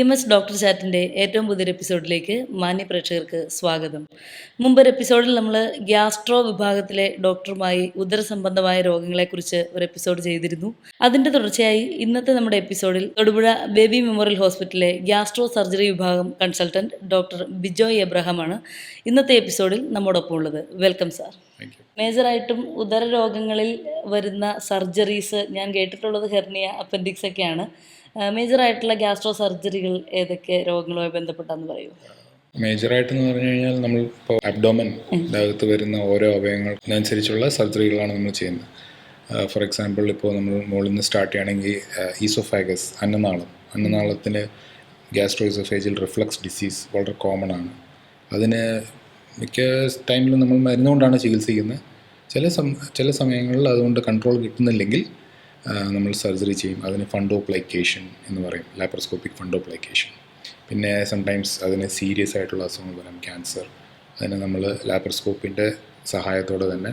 M S doctor ചാറ്റിന്റെ ഏറ്റവും പുതിയൊരു എപ്പിസോഡിലേക്ക് മാന്യ പ്രേക്ഷകർക്ക് സ്വാഗതം. മുമ്പൊരു എപ്പിസോഡിൽ നമ്മൾ ഗ്യാസ്ട്രോ വിഭാഗത്തിലെ ഡോക്ടറുമായി ഉദരസംബന്ധമായ രോഗങ്ങളെക്കുറിച്ച് ഒരു എപ്പിസോഡ് ചെയ്തിരുന്നു. അതിന്റെ തുടർച്ചയായി ഇന്നത്തെ നമ്മുടെ എപ്പിസോഡിൽ തൊടുപുഴ ബേബി മെമ്മോറിയൽ ഹോസ്പിറ്റലിലെ ഗ്യാസ്ട്രോ സർജറി വിഭാഗം കൺസൾട്ടന്റ് ഡോക്ടർ ബിജോയ് എബ്രഹാമാണ് ഇന്നത്തെ എപ്പിസോഡിൽ നമ്മോടൊപ്പം ഉള്ളത് വെൽക്കം സാർ. താങ്ക് മേജറായിട്ടും ഉദര രോഗങ്ങളിൽ വരുന്ന സർജറീസ് ഞാൻ കേട്ടിട്ടുള്ളത് ഹെർണിയ അപ്പൻഡിക്സ് ഒക്കെയാണ്. മേജറായിട്ടുള്ള ഗ്യാസ്ട്രോ സർജറികൾ ഏതൊക്കെ രോഗങ്ങളുമായി ബന്ധപ്പെട്ടാന്ന് പറയൂ. മേജറായിട്ടെന്ന് പറഞ്ഞു കഴിഞ്ഞാൽ നമ്മൾ ഇപ്പോൾ അബ്ഡോമൻ ഭാഗത്ത് വരുന്ന ഓരോ അവയവങ്ങൾക്കനുസരിച്ചുള്ള സർജറികളാണ് നമ്മൾ ചെയ്യുന്നത്. ഫോർ എക്സാമ്പിൾ ഇപ്പോൾ നമ്മൾ മുകളിൽ നിന്ന് സ്റ്റാർട്ട് ചെയ്യുകയാണെങ്കിൽ ഈസോഫാഗസ് അന്നനാളം. അന്നനാളത്തിന് ഗ്യാസ്ട്രോ ഈസോഫേജിൽ റിഫ്ലക്സ് ഡിസീസ് വളരെ കോമൺ ആണ്. അതിന് മിക്ക ടൈമിലും നമ്മൾ മരുന്നുകൊണ്ടാണ് ചികിത്സിക്കുന്നത്. ചില സം ചില സമയങ്ങളിൽ അതുകൊണ്ട് കൺട്രോൾ കിട്ടുന്നില്ലെങ്കിൽ നമ്മൾ സർജറി ചെയ്യും. അതിന് ഫണ്ടോപ്ലൈക്കേഷൻ എന്ന് പറയും. ലാപ്രോസ്കോപ്പിക് ഫണ്ടോപ്ലൈക്കേഷൻ പിന്നെ സംടൈംസ് അതിന് സീരിയസ് ആയിട്ടുള്ള അസുഖങ്ങൾ വരാം. ക്യാൻസർ അതിന് നമ്മൾ ലാപ്രോസ്കോപ്പിന്റെ സഹായത്തോടെ തന്നെ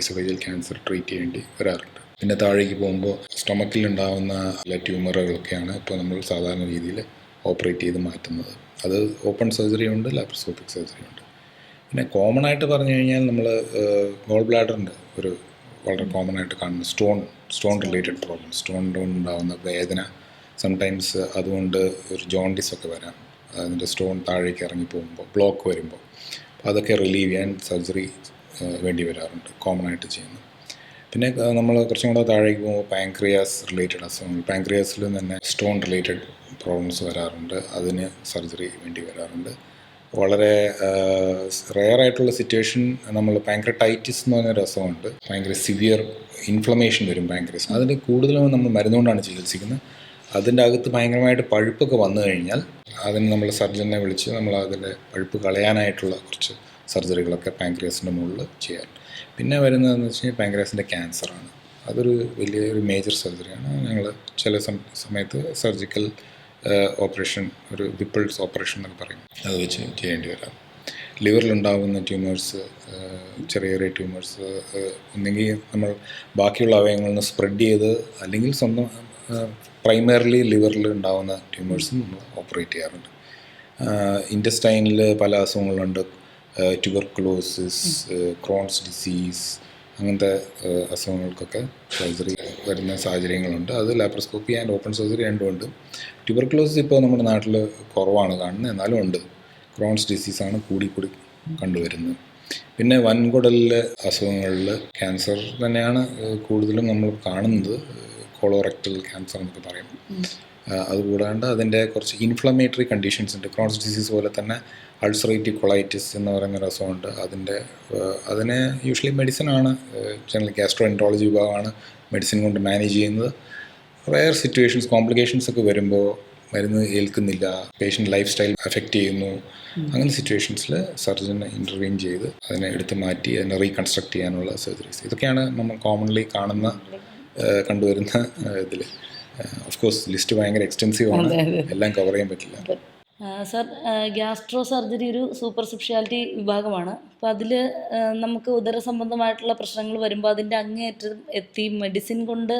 ഈസോഫേജിയൽ ക്യാൻസർ ട്രീറ്റ് ചെയ്യേണ്ടി വരാറുണ്ട്. പിന്നെ താഴേക്ക് പോകുമ്പോൾ സ്റ്റൊമക്കിൽ ഉണ്ടാകുന്ന ചില ട്യൂമറുകളൊക്കെയാണ് ഇപ്പോൾ നമ്മൾ സാധാരണ രീതിയിൽ ഓപ്പറേറ്റ് ചെയ്ത് മാറ്റുന്നത്. അത് ഓപ്പൺ സർജറി ഉണ്ട് ലാപ്രോസ്കോപ്പിക് സർജറി ഉണ്ട്. പിന്നെ കോമൺ ആയിട്ട് പറഞ്ഞു കഴിഞ്ഞാൽ നമ്മൾ ഗോൾ ബ്ലാഡറിന്റെ ഒരു വളരെ കോമൺ ആയിട്ട് കാണുന്ന stone stone related problem stone ഉണ്ടാകുന്ന വേദന സംടൈംസ് അതുകൊണ്ട് ഒരു ജോണ്ടിസ് ഒക്കെ വരാം. അതിന്റെ സ്റ്റോൺ താഴേക്ക് ഇറങ്ങി പോകുമ്പോൾ ബ്ലോക്ക് വരുമ്പോൾ. അപ്പോൾ അതൊക്കെ റിലീവ് ചെയ്യാൻ സർജറി വേണ്ടി വരാറുണ്ട്. കോമൺ ആയിട്ട് ചെയ്യുന്നു. പിന്നെ നമ്മൾ കുറച്ചും കൂടെ താഴേക്ക് പോകുമ്പോൾ പാൻക്രിയാസ് റിലേറ്റഡ് അസുഖങ്ങൾ. പാൻക്രിയാസിൽ തന്നെ സ്റ്റോൺ റിലേറ്റഡ് പ്രോബ്ലംസ് വരാറുണ്ട്. അതിന് സർജറി വേണ്ടി വരാറുണ്ട്. വളരെ റെയർ ആയിട്ടുള്ള സിറ്റുവേഷൻ നമ്മൾ പാങ്ക്രട്ടൈറ്റിസ് എന്ന് പറഞ്ഞ രസമുണ്ട്. ഭയങ്കര സിവിയർ ഇൻഫ്ലമേഷൻ വരും പാങ്ക്രിയസ് അതിന് കൂടുതലും നമ്മൾ മരുന്നുകൊണ്ടാണ് ചികിത്സിക്കുന്നത്. അതിന്റെ അകത്ത് ഭയങ്കരമായിട്ട് പഴുപ്പൊക്കെ വന്നു കഴിഞ്ഞാൽ അതിന് നമ്മൾ സർജനെ വിളിച്ച് നമ്മൾ അതിന്റെ പഴുപ്പ് കളയാനായിട്ടുള്ള കുറച്ച് സർജറികളൊക്കെ പാങ്ക്രിയസിന്റെ മുകളിൽ ചെയ്യാറുണ്ട് പിന്നെ വരുന്നതെന്ന് വെച്ച് കഴിഞ്ഞാൽ പാങ്ക്രിയസിന്റെ ക്യാൻസറാണ് അതൊരു വലിയൊരു മേജർ സർജറിയാണ് ഞങ്ങൾ ചില സമയത്ത് സർജിക്കൽ ഓപ്പറേഷൻ ഒരു വിപ്പിൾസ് ഓപ്പറേഷൻ എന്നൊക്കെ പറയും അത് വെച്ച് ചെയ്യേണ്ടി വരാം. ലിവറിലുണ്ടാകുന്ന ട്യൂമേഴ്സ് ചെറിയ ചെറിയ ട്യൂമേഴ്സ് ഒന്നെങ്കിൽ നമ്മൾ ബാക്കിയുള്ള അവയവങ്ങളിൽ നിന്ന് സ്പ്രെഡ് ചെയ്ത് അല്ലെങ്കിൽ സ്വന്തം പ്രൈമറിലി ലിവറിൽ ഉണ്ടാകുന്ന ട്യൂമേഴ്സും നമ്മൾ ഓപ്പറേറ്റ് ചെയ്യാറുണ്ട്. ഇന്റസ്റ്റൈനിൽ പല അസുഖങ്ങളുണ്ട്. ട്യൂബർക്ലോസിസ് ക്രോൺസ് ഡിസീസ് അങ്ങനത്തെ അസുഖങ്ങൾക്കൊക്കെ സർജറി വരുന്ന സാഹചര്യങ്ങളുണ്ട്. അത് ലാപ്രോസ്കോപ്പി ആൻഡ് ഓപ്പൺ സർജറി രണ്ടും ഉണ്ട്. ട്യൂബർക്കുലോസിസ് ഇപ്പോൾ നമ്മുടെ നാട്ടിൽ കുറവാണ് കാണുന്നത്. എന്നാലും ഉണ്ട്. ക്രോൺസ് ഡിസീസാണ് കൂടി കൂടി കണ്ടുവരുന്നത്. പിന്നെ വൻകുടലിലെ അസുഖങ്ങളിൽ ക്യാൻസർ തന്നെയാണ് കൂടുതലും നമ്മൾ കാണുന്നത്. കോളോറക്ടൽ ക്യാൻസർ എന്നൊക്കെ പറയും. അതുകൂടാണ്ട് അതിന്റെ കുറച്ച് ഇൻഫ്ലമേറ്ററി കണ്ടീഷൻസ് ഉണ്ട്. ക്രോൺസ് ഡിസീസ് പോലെ തന്നെ അൾസറേറ്റീവ് കൊളൈറ്റിസ് എന്ന് പറയുന്ന ഒരു അസുഖമുണ്ട് അതിന്റെ അതിന് യൂഷ്വലി മെഡിസിനാണ് ജനറൽ ഗ്യാസ്ട്രോ എൻട്രോളജി വിഭാഗമാണ് മെഡിസിൻ കൊണ്ട് മാനേജ് ചെയ്യുന്നത്. റയർ സിറ്റുവേഷൻസ് കോംപ്ലിക്കേഷൻസ് ഒക്കെ വരുമ്പോൾ മരുന്ന് ഏൽക്കുന്നില്ല പേഷ്യന്റ് ലൈഫ് സ്റ്റൈൽ അഫക്റ്റ് ചെയ്യുന്നു. അങ്ങനെ സിറ്റുവേഷൻസിൽ സർജൻ ഇന്റർവീൻ ചെയ്ത് അതിനെ എടുത്ത് മാറ്റി അതിനെ റീകൺസ്ട്രക്ട് ചെയ്യാനുള്ള സർജറീസ് ഇതൊക്കെയാണ് നമ്മൾ കോമൺലി കാണുന്ന കണ്ടുവരുന്ന ഇതിൽ ഓഫ് കോഴ്സ് ലിസ്റ്റ് ഭയങ്കര എക്സ്റ്റെൻസീവ് ആണ്. എല്ലാം കവർ ചെയ്യാൻ പറ്റില്ല. സാർ ഗ്യാസ്ട്രോ സർജറി ഒരു സൂപ്പർ സ്പെഷ്യാലിറ്റി വിഭാഗമാണ് അപ്പോൾ അതിൽ നമുക്ക് ഉദര സംബന്ധമായിട്ടുള്ള പ്രശ്നങ്ങൾ വരുമ്പോൾ അതിന്റെ അങ്ങേയറ്റം എത്തി മെഡിസിൻ കൊണ്ട്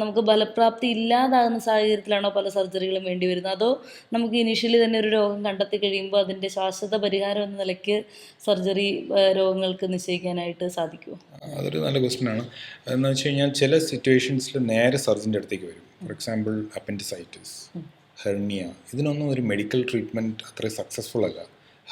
നമുക്ക് ഫലപ്രാപ്തി ഇല്ലാതാകുന്ന സാഹചര്യത്തിലാണോ പല സർജറികളും വേണ്ടി വരുന്നത്? അതോ നമുക്ക് ഇനീഷ്യലി തന്നെ ഒരു രോഗം കണ്ടെത്തി കഴിയുമ്പോൾ അതിന്റെ ശാശ്വത പരിഹാരം എന്ന നിലയ്ക്ക് സർജറി രോഗങ്ങൾക്ക് നിശ്ചയിക്കാനായിട്ട് സാധിക്കുമോ അതൊരു നല്ല ക്വസ്റ്റ്യൻ ആണ്. എന്ന് വെച്ച് കഴിഞ്ഞാൽ ചില സിറ്റുവേഷൻസിൽ നേരെ സർജന്റെ അടുത്തേക്ക് വരും. For example appendicitis hernia. ഇതിനൊന്നും ഒരു മെഡിക്കൽ ട്രീറ്റ്മെന്റ് അത്ര സക്സസ്ഫുൾ അല്ല.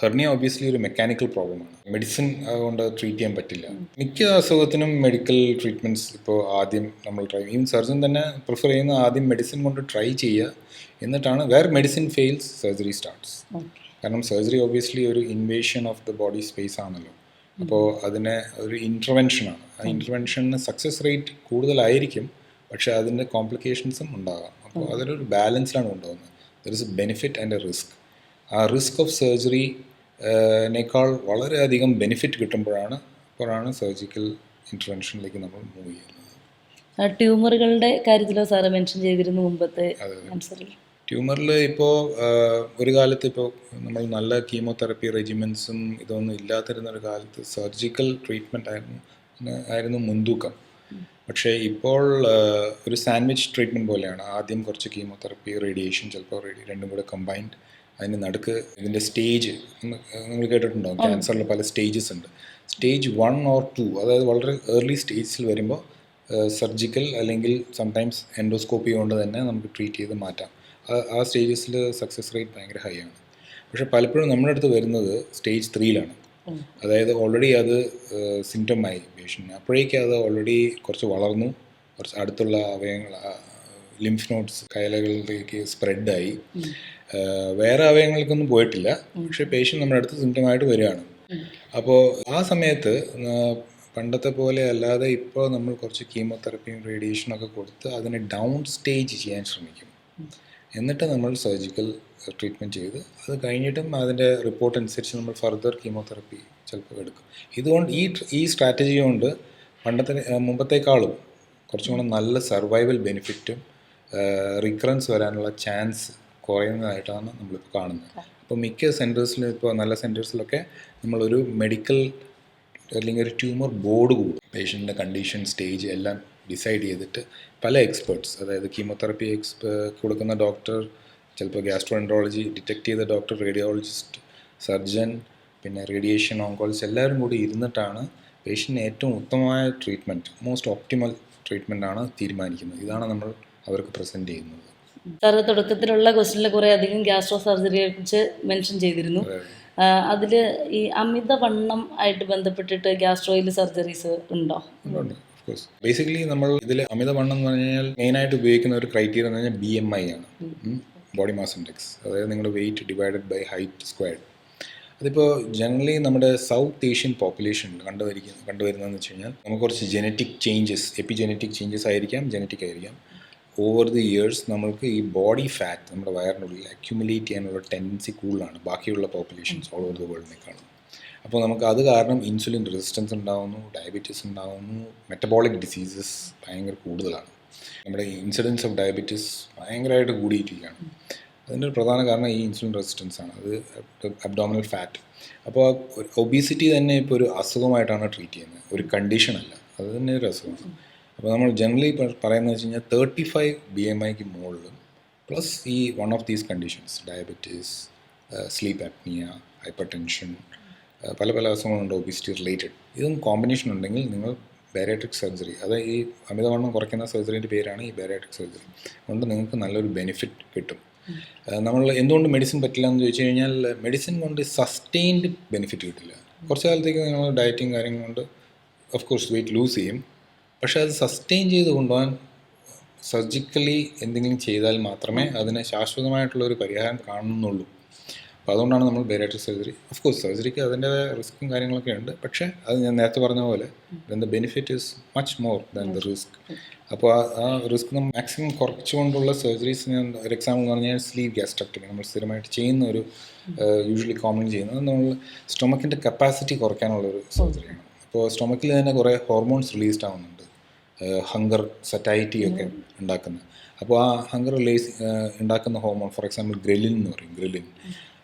ഹെർണിയ ഒബിയസ്ലി ഒരു മെക്കാനിക്കൽ പ്രോബ്ലം ആണ്. മെഡിസിൻ കൊണ്ട് ട്രീറ്റ് ചെയ്യാൻ പറ്റില്ല. മിക്ക അസുഖത്തിനും മെഡിക്കൽ ട്രീറ്റ്മെന്റ്സ് ഇപ്പോൾ ആദ്യം നമ്മൾ ട്രൈ ഈവൻ സർജൻ തന്നെ പ്രിഫർ ചെയ്യുന്ന ആദ്യം മെഡിസിൻ കൊണ്ട് ട്രൈ ചെയ്യുക. എന്നിട്ടാണ് where medicine fails surgery starts കാരണം സർജറി ഒബിയസ്ലി ഒരു invasion of the body space ആണല്ലോ. അപ്പോൾ അതിനെ ഒരു ഇന്റർവെൻഷനാണ് ആ ഇന്റർവെൻഷന് സക്സസ് റേറ്റ് കൂടുതലായിരിക്കും. പക്ഷേ അതിന്റെ കോംപ്ലിക്കേഷൻസും ഉണ്ടാകാം. അപ്പോൾ അതിലൊരു ബാലൻസിലാണ് കൊണ്ടുപോകുന്നത്. There is a benefit and a risk ആ റിസ്ക് ഓഫ് സർജറി നേക്കാൾ വളരെയധികം ബെനിഫിറ്റ് കിട്ടുമ്പോഴാണ് അപ്പോഴാണ് സർജിക്കൽ ഇന്റർവെൻഷനിലേക്ക് നമ്മൾ മൂവ് ചെയ്യുന്നത്. ട്യൂമറുകളുടെ കാര്യത്തിലോ സാറ് മെൻഷൻ ചെയ്തിരുന്നു മുമ്പത്തെ ട്യൂമറിൽ ഇപ്പോൾ ഒരു കാലത്ത് ഇപ്പോൾ നമ്മൾ നല്ല കീമോതെറപ്പി റെജിമെൻസും ഇതൊന്നും ഇല്ലാതിരുന്ന ഒരു കാലത്ത് സർജിക്കൽ ട്രീറ്റ്മെന്റ് ആയിരുന്നു ആയിരുന്നു മുൻതൂക്കം. പക്ഷേ ഇപ്പോൾ ഒരു സാൻഡ്വിച്ച് ട്രീറ്റ്മെന്റ് പോലെയാണ്. ആദ്യം കുറച്ച് കീമോതെറപ്പി റേഡിയേഷൻ ചിലപ്പോൾ റേഡി രണ്ടും കൂടെ കമ്പൈൻഡ് അതിന് നടുക്ക് ഇതിന്റെ സ്റ്റേജ് നിങ്ങൾ കേട്ടിട്ടുണ്ടോ? ക്യാൻസറിൽ പല സ്റ്റേജസ് ഉണ്ട്. സ്റ്റേജ് വൺ ഓർ ടു അതായത് വളരെ ഏർലി സ്റ്റേജിൽ വരുമ്പോൾ സർജിക്കൽ അല്ലെങ്കിൽ സംടൈംസ് എൻഡോസ്കോപ്പി കൊണ്ട് തന്നെ നമുക്ക് ട്രീറ്റ് ചെയ്ത് മാറ്റാം. ആ- ആ സ്റ്റേജസിൽ സക്സസ് റേറ്റ് ഭയങ്കര ഹൈ ആണ്. പക്ഷേ പലപ്പോഴും നമ്മുടെ അടുത്ത് വരുന്നത് സ്റ്റേജ് ത്രീയിലാണ്. അതായത് ഓൾറെഡി അത് സിംറ്റമായി പേഷ്യന്റിന് അപ്പോഴേക്കും അത് ഓൾറെഡി കുറച്ച് വളർന്നു. കുറച്ച് അടുത്തുള്ള അവയവങ്ങൾ ലിംഫ് നോട്ട്സ് കയലകളിലേക്ക് സ്പ്രെഡായി വേറെ അവയവങ്ങൾക്കൊന്നും പോയിട്ടില്ല. പക്ഷേ പേഷ്യന്റ് നമ്മുടെ അടുത്ത് സിംറ്റമായിട്ട് വരികയാണ്. അപ്പോൾ ആ സമയത്ത് പണ്ടത്തെ പോലെ അല്ലാതെ ഇപ്പോൾ നമ്മൾ കുറച്ച് കീമോതെറപ്പിയും റേഡിയേഷനൊക്കെ കൊടുത്ത് അതിനെ ഡൗൺ സ്റ്റേജ് ചെയ്യാൻ ശ്രമിക്കും. എന്നിട്ട് നമ്മൾ സർജിക്കൽ ട്രീറ്റ്മെന്റ് ചെയ്ത് അത് കഴിഞ്ഞിട്ടും അതിന്റെ റിപ്പോർട്ട് അനുസരിച്ച് നമ്മൾ ഫർദർ കീമോതെറപ്പി ചിലപ്പോൾ എടുക്കും. ഇതുകൊണ്ട് ഈ ഈ സ്ട്രാറ്റജി കൊണ്ട് പണ്ടത്തെ മുമ്പത്തേക്കാളും കുറച്ചും കൂടെ നല്ല സർവൈവൽ ബെനിഫിറ്റും റിക്കറൻസ് വരാനുള്ള ചാൻസ് കുറയുന്നതായിട്ടാണ് നമ്മളിപ്പോൾ കാണുന്നത്. അപ്പോൾ മിക്ക സെന്റേഴ്സിലും ഇപ്പോൾ നല്ല സെന്റേഴ്സിലൊക്കെ നമ്മളൊരു മെഡിക്കൽ അല്ലെങ്കിൽ ഒരു ട്യൂമർ ബോർഡ് കൂടും. പേഷ്യന്റെ കണ്ടീഷൻ സ്റ്റേജ് എല്ലാം ഡിസൈഡ് ചെയ്തിട്ട് പല എക്സ്പേർട്സ് അതായത് കീമോതെറപ്പി എക്സ്പേ കൊടുക്കുന്ന ഡോക്ടർ ചിലപ്പോൾ ഗ്യാസ്ട്രോഎൻട്രോളജി ഡിറ്റക്ട് ചെയ്ത ഡോക്ടർ റേഡിയോളജിസ്റ്റ് സർജൻ പിന്നെ റേഡിയേഷൻ ഓങ്കോളജിസ്റ്റ് എല്ലാവരും കൂടി ഇരുന്നിട്ടാണ് പേഷ്യന്റിന് ഏറ്റവും ഉത്തമമായ ട്രീറ്റ്മെന്റ് മോസ്റ്റ് ഓപ്റ്റിമൽ ട്രീറ്റ്മെന്റ് ആണ് തീരുമാനിക്കുന്നത്. ഇതാണ് നമ്മൾ അവർക്ക് പ്രസന്റ് ചെയ്യുന്നത്. സാറ് തുടക്കത്തിലുള്ള ക്വസ്റ്റിനിൽ കുറേ അധികം ഗ്യാസ്ട്രോ സർജറിയെ കുറിച്ച് മെൻഷൻ ചെയ്തിരുന്നു. അതിൽ ഈ അമിതവണ്ണം ആയിട്ട് ബന്ധപ്പെട്ടിട്ട് ഗ്യാസ്ട്രോയിൽ സർജറീസ് ഉണ്ട്. കോഴ്സ് ബേസിക്കലി നമ്മൾ ഇതിൽ അമിതവണ്ണം എന്ന് പറഞ്ഞാൽ മെയിനായിട്ട് ഉപയോഗിക്കുന്ന ഒരു ക്രൈറ്റീരിയ എന്ന് പറഞ്ഞാൽ ബി എം ഐ ആണ്. ബോഡി മാസ് ഇൻഡെക്സ് അതായത് നിങ്ങളുടെ weight divided by height squared അതിപ്പോൾ ജനറലി നമ്മുടെ സൗത്ത് ഏഷ്യൻ പോപ്പുലേഷൻ കണ്ടുവരിക്കുന്ന കണ്ടുവരുന്നതെന്ന് വെച്ച് കഴിഞ്ഞാൽ നമുക്ക് കുറച്ച് ജനറ്റിക് ചേഞ്ചസ് എപ്പിജനറ്റിക് ചേഞ്ചസ് ആയിരിക്കാം ജനറ്റിക് ആയിരിക്കാം. ഓവർ ദി ഇയേഴ്സ് നമുക്ക് ഈ ബോഡി ഫാറ്റ് നമ്മുടെ വയറിനുള്ളിൽ അക്യുമുലേറ്റ് ചെയ്യാനുള്ള ടെൻഡൻസി കൂടുതലാണ്. ബാക്കിയുള്ള പോപ്പുലേഷൻസ് ഓൾ ഓവർ ദി വേൾഡിനേക്കാളും അപ്പോൾ നമുക്ക് അത് കാരണം ഇൻസുലിൻ റെസിസ്റ്റൻസ് ഉണ്ടാകുന്നു ഡയബറ്റീസ് ഉണ്ടാകുന്നു മെറ്റബോളിക് ഡിസീസസ് ഭയങ്കര കൂടുതലാണ്. നമ്മുടെ ഇൻസിഡൻസ് ഓഫ് ഡയബറ്റീസ് ഭയങ്കരമായിട്ട് കൂടിയിട്ടിരിക്കുകയാണ് അതിന്റെ ഒരു പ്രധാന കാരണം ഈ ഇൻസുലിൻ റെസിസ്റ്റൻസ് ആണ്. അത് അബ്ഡോമിനൽ ഫാറ്റ് അപ്പോൾ ഒബീസിറ്റി തന്നെ ഇപ്പോൾ ഒരു അസുഖമായിട്ടാണ് ട്രീറ്റ് ചെയ്യുന്നത്. ഒരു കണ്ടീഷനല്ല അത് തന്നെ ഒരു അസുഖമാണ് അപ്പോൾ നമ്മൾ ജനറലി പറയുന്നത് വെച്ച് കഴിഞ്ഞാൽ തേർട്ടി ഫൈവ് ബി എം ഐക്ക് മുകളിലും പ്ലസ് ഈ one of these conditions diabetes sleep apnea hypertension പല പല അസുഖങ്ങളുണ്ട് ഒബിസിറ്റി റിലേറ്റഡ് ഇതും കോമ്പിനേഷൻ ഉണ്ടെങ്കിൽ നിങ്ങൾ ബാരിയാട്രിക് സർജറി അത് ഈ അമിതവണ്ണം കുറയ്ക്കുന്ന സർജറിന്റെ പേരാണ് ഈ ബാരിയാട്രിക് സർജറി അതുകൊണ്ട് നിങ്ങൾക്ക് നല്ലൊരു ബെനിഫിറ്റ് കിട്ടും. നമ്മൾ എന്തുകൊണ്ട് മെഡിസിൻ പറ്റില്ല എന്ന് ചോദിച്ചു കഴിഞ്ഞാൽ മെഡിസിൻ കൊണ്ട് സസ്റ്റെയിൻഡ് ബെനിഫിറ്റ് കിട്ടില്ല. കുറച്ച് കാലത്തേക്ക് നിങ്ങൾ ഡയറ്റിങ് കാര്യങ്ങൾ കൊണ്ട് ഓഫ് കോഴ്സ് വെയിറ്റ് ലൂസ് ചെയ്യും. പക്ഷേ അത് സസ്റ്റെയിൻ ചെയ്ത് കൊണ്ടുപോകാൻ സർജിക്കലി എന്തെങ്കിലും ചെയ്താൽ മാത്രമേ അതിന് ശാശ്വതമായിട്ടുള്ള ഒരു പരിഹാരം കാണുന്നുള്ളൂ. അപ്പോൾ അതുകൊണ്ടാണ് നമ്മൾ ബേരാട്രിക് സർജറി ഓഫ് കോഴ്സ് സർജറിക്ക് അതിന്റെതായ റിസ്ക്കും കാര്യങ്ങളൊക്കെ ഉണ്ട്. പക്ഷേ അത് ഞാൻ നേരത്തെ പറഞ്ഞ പോലെ then the benefit is much more than the risk അപ്പോൾ ആ ആ റിസ്ക് നമ്മൾ മാക്സിമം കുറച്ചുകൊണ്ടുള്ള സർജറീസ് ഞാൻ ഒരു എക്സാമ്പിൾ എന്ന് പറഞ്ഞാൽ സ്ലീവ് ഗ്യാസ്ട്രക്ടമി നമ്മൾ സ്ഥിരമായിട്ട് ചെയ്യുന്ന ഒരു യൂഷ്വലി കോമൺ ചെയ്യുന്നത് നമ്മൾ സ്റ്റൊമക്കിന്റെ കപ്പാസിറ്റി കുറയ്ക്കാനുള്ള ഒരു സർജറിയാണ് അപ്പോൾ സ്റ്റൊമക്കിൽ തന്നെ കുറേ ഹോർമോൺസ് റിലീസ്ഡ് ആവുന്നുണ്ട്. ഹങ്കർ സറ്റൈറ്റി ഒക്കെ ഉണ്ടാക്കുന്നത് അപ്പോൾ ആ ഹങ്കർ റിലീസ് ഉണ്ടാക്കുന്ന ഹോർമോൺ ഫോർ എക്സാമ്പിൾ ഗ്രെലിൻ എന്ന് പറയും. ഗ്രെലിൻ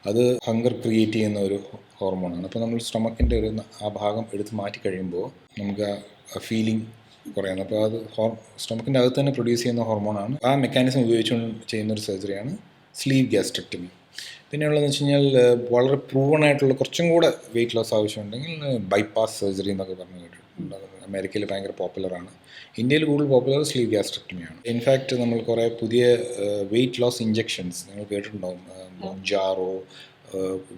അത് ഹങ്കർ ക്രിയേറ്റ് ചെയ്യുന്ന ഒരു ഹോർമോണാണ് അപ്പോൾ നമ്മൾ സ്റ്റൊമക്കിന്റെ ഒരു ആ ഭാഗം എടുത്ത് മാറ്റി കഴിയുമ്പോൾ നമുക്ക് ആ ഫീലിംഗ് കുറയുന്നു അപ്പോൾ അത് ഹോർ സ്റ്റൊമക്കിന്റെ അകത്ത് തന്നെ പ്രൊഡ്യൂസ് ചെയ്യുന്ന ഹോർമോണാണ് ആ മെക്കാനിസം ഉപയോഗിച്ചുകൊണ്ട് ചെയ്യുന്ന ഒരു സർജറിയാണ് സ്ലീവ് ഗ്യാസ്ട്രക്ടമി പിന്നെയുള്ളതെന്ന് വെച്ച് കഴിഞ്ഞാൽ വളരെ പ്രൂവൺ ആയിട്ടുള്ള കുറച്ചും കൂടെ വെയിറ്റ് ലോസ് ആവശ്യമുണ്ടെങ്കിൽ ബൈപ്പാസ് സർജറി എന്നൊക്കെ പറഞ്ഞു കേട്ടിട്ടുണ്ട്. അമേരിക്കയിൽ ഭയങ്കര പോപ്പുലറാണ് ഇന്ത്യയിൽ കൂടുതൽ പോപ്പുലർ സ്ലീവ് ഗ്യാസ്ട്രക്ടമിയാണ് ഇൻഫാക്റ്റ് നമ്മൾ കുറേ പുതിയ വെയിറ്റ് ലോസ് ഇഞ്ചെക്ഷൻസ് നിങ്ങൾ കേട്ടിട്ടുണ്ടാവും. ജാറോ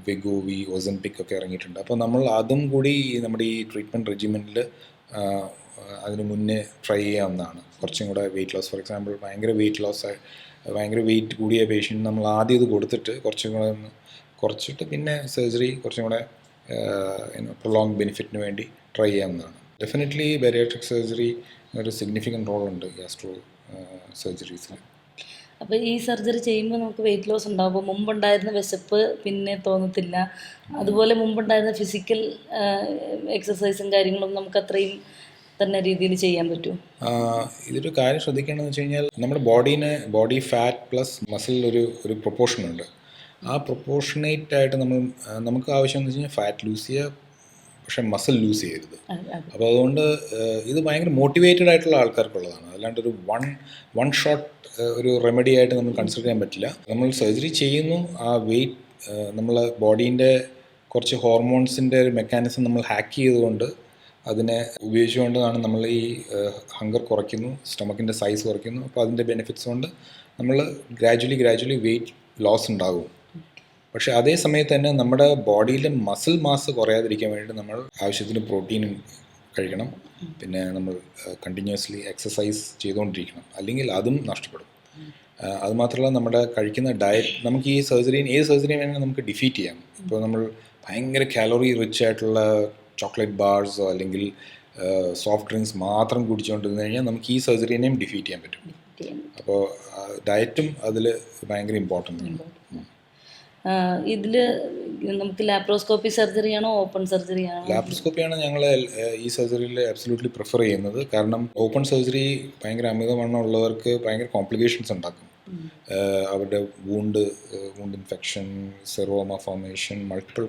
വെഗോവി ഒസംപിക് ഒക്കെ ഇറങ്ങിയിട്ടുണ്ട്. അപ്പോൾ നമ്മൾ അതും കൂടി നമ്മുടെ ഈ ട്രീറ്റ്മെന്റ് റെജിമെന്റിൽ അതിന് മുന്നേ ട്രൈ ചെയ്യാവുന്നതാണ്. കുറച്ചും കൂടെ വെയിറ്റ് ലോസ് ഫോർ എക്സാമ്പിൾ ഭയങ്കര വെയിറ്റ് ലോസ് ഭയങ്കര വെയിറ്റ് കൂടിയ പേഷ്യന്റ് നമ്മൾ ആദ്യം ഇത് കൊടുത്തിട്ട് കുറച്ചും കൂടെ കുറച്ചിട്ട് പിന്നെ സർജറി കുറച്ചും കൂടെ പ്രൊലോങ് ബെനിഫിറ്റിന് വേണ്ടി ട്രൈ ചെയ്യാവുന്നതാണ്. ഡെഫിനറ്റ്ലി ബാരിയാട്രിക് സർജറി ഒരു സിഗ്നിഫിക്കന്റ് റോൾ ഉണ്ട് ഗ്യാസ്ട്രോ സർജറീസിൽ അപ്പോൾ ഈ സർജറി ചെയ്യുമ്പോൾ നമുക്ക് വെയിറ്റ് ലോസ് ഉണ്ടാകും. അപ്പോൾ മുമ്പുണ്ടായിരുന്ന വിശപ്പ് പിന്നെ തോന്നത്തില്ല. അതുപോലെ മുമ്പുണ്ടായിരുന്ന ഫിസിക്കൽ എക്സസൈസും കാര്യങ്ങളും നമുക്ക് അത്രയും തന്നെ രീതിയിൽ ചെയ്യാൻ പറ്റും. ഇതൊരു കാര്യം ശ്രദ്ധിക്കേണ്ടതെന്ന് വെച്ച് കഴിഞ്ഞാൽ നമ്മുടെ ബോഡീന് ബോഡി ഫാറ്റ് പ്ലസ് മസിലിൽ ഒരു ഒരു പ്രൊപ്പോർഷൻ ഉണ്ട്. ആ പ്രൊപ്പോർഷനേറ്റ് ആയിട്ട് നമ്മൾ നമുക്ക് ആവശ്യം എന്ന് വെച്ച് കഴിഞ്ഞാൽ ഫാറ്റ് ലൂസ് ചെയ്യുക പക്ഷേ മസിൽ ലൂസ് ചെയ്യരുത്. അപ്പോൾ അതുകൊണ്ട് ഇത് ഭയങ്കര മോട്ടിവേറ്റഡ് ആയിട്ടുള്ള ആൾക്കാർക്കുള്ളതാണ്. അല്ലാണ്ട് ഒരു വൺ വൺ ഷോട്ട് ഒരു റെമഡി ആയിട്ട് നമ്മൾ കൺസിഡർ ചെയ്യാൻ പറ്റില്ല. നമ്മൾ സർജറി ചെയ്യുന്നു ആ വെയിറ്റ് നമ്മളെ ബോഡീന്റെ കുറച്ച് ഹോർമോൺസിന്റെ ഒരു മെക്കാനിസം നമ്മൾ ഹാക്ക് ചെയ്തുകൊണ്ട് അതിനെ ഉപയോഗിച്ചുകൊണ്ടാണ് നമ്മൾ ഈ ഹങ്കർ കുറയ്ക്കുന്നു സ്റ്റൊമക്കിന്റെ സൈസ് കുറയ്ക്കുന്നു. അപ്പോൾ അതിന്റെ ബെനിഫിറ്റ്സ് കൊണ്ട് നമ്മൾ ഗ്രാജുവലി ഗ്രാജുവലി വെയിറ്റ് ലോസ് ഉണ്ടാകും. പക്ഷേ അതേ സമയത്ത് തന്നെ നമ്മുടെ ബോഡിയിലെ മസിൽ മാസ് കുറയാതിരിക്കാൻ വേണ്ടി നമ്മൾ ആവശ്യത്തിന് പ്രോട്ടീനും കഴിക്കണം. പിന്നെ നമ്മൾ കണ്ടിന്യൂസ്ലി എക്സസൈസ് ചെയ്തുകൊണ്ടിരിക്കണം. അല്ലെങ്കിൽ അതും നഷ്ടപ്പെടും. അതുമാത്രമല്ല അത് നമ്മുടെ കഴിക്കുന്ന ഡയറ്റ് നമുക്ക് ഈ സർജറിയും ഏത് സർജറിയും വേണമെങ്കിൽ നമുക്ക് ഡിഫീറ്റ് ചെയ്യാം. ഇപ്പോൾ നമ്മൾ ഭയങ്കര കാലറി റിച്ച് ആയിട്ടുള്ള ചോക്ലേറ്റ് ബാർസോ അല്ലെങ്കിൽ സോഫ്റ്റ് ഡ്രിങ്ക്സ് മാത്രം കുടിച്ചുകൊണ്ടിരുന്നു കഴിഞ്ഞാൽ നമുക്ക് ഈ സർജറിനെയും ഡിഫീറ്റ് ചെയ്യാൻ പറ്റും. അപ്പോൾ ഡയറ്റും അതിൽ ഭയങ്കര ഇമ്പോർട്ടന്റ് ആണ്. ഇതിൽ നമുക്ക് ലാപ്രോസ്കോപ്പി സർജറി ആണോ ഓപ്പൺ സർജറി ആണോ? ലാപ്രോസ്കോപ്പിയാണ് ഞങ്ങൾ ഈ സർജറിയിൽ അബ്സല്യൂട്ട്ലി പ്രിഫർ ചെയ്യുന്നത്. കാരണം ഓപ്പൺ സർജറി ഭയങ്കര അമിതവണ്ണം ഉള്ളവർക്ക് ഭയങ്കര കോംപ്ലിക്കേഷൻസ് ഉണ്ടാക്കും. അവരുടെ wound wound infection seroma formation multiple